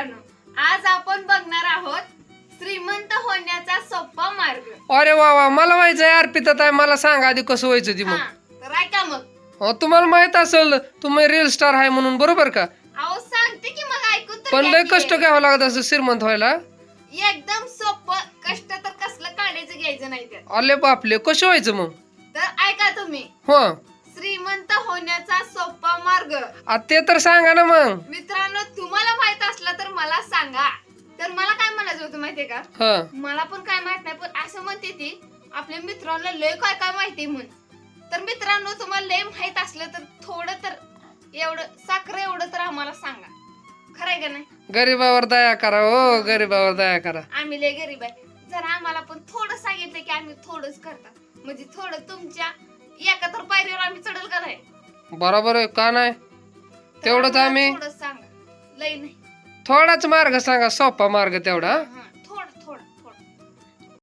मित्रांनो आज आपण बघणार आहोत श्रीमंत होण्याचा सोपा मार्ग. अरे वा वा मला व्हायचं आहे अर्पिता ताई मला सांगा आधी कसं व्हायचं ती हा मग तर ऐका मग. अहो, तुम्हाला माहीत असेल तुम्ही रील स्टार आहे म्हणून बरोबर का? अहो सांगते की मग ऐकून तर पण घ्या लय की. कष्ट घ्यावं लागत असं श्रीमंत व्हायला. एकदम सोपं कष्ट तर कसलं काढायचं घ्यायचं नाही त्यात. अले बापले कसं व्हायचं मग? तर ऐका तुम्ही. हो. श्रीमंत होण्याचा सोपा मार्ग. आ, ते तर सांगा ना मग. मित्रांनो होतं माहितीये का? हा. मला पण काय माहीत नाही पण असं म्हणते ती आपल्या मित्रांना लय काय काय माहिती म्हणून तर मित्रांनो तुम्हाला लय माहीत असलं तर थोडं तर एवढं साखर एवढं तर आम्हाला सांगा. खरंय का नाही? गरीबावर दया करा हो गरीबावर दया करा. आम्ही लय गरीब आहे. जर आम्हाला पण थोडं सांगितलं की आम्ही थोडंच करता म्हणजे थोडं तुमच्या एका तर पायरीवर आम्ही चढल का नाही? बरोबर आहे का नाही? तर तेवढंच आम्हाला आम्ही थोडंच सांगा. लय नाही. थोडाच मार्ग सांगा सोपा मार्ग तेवढा. हा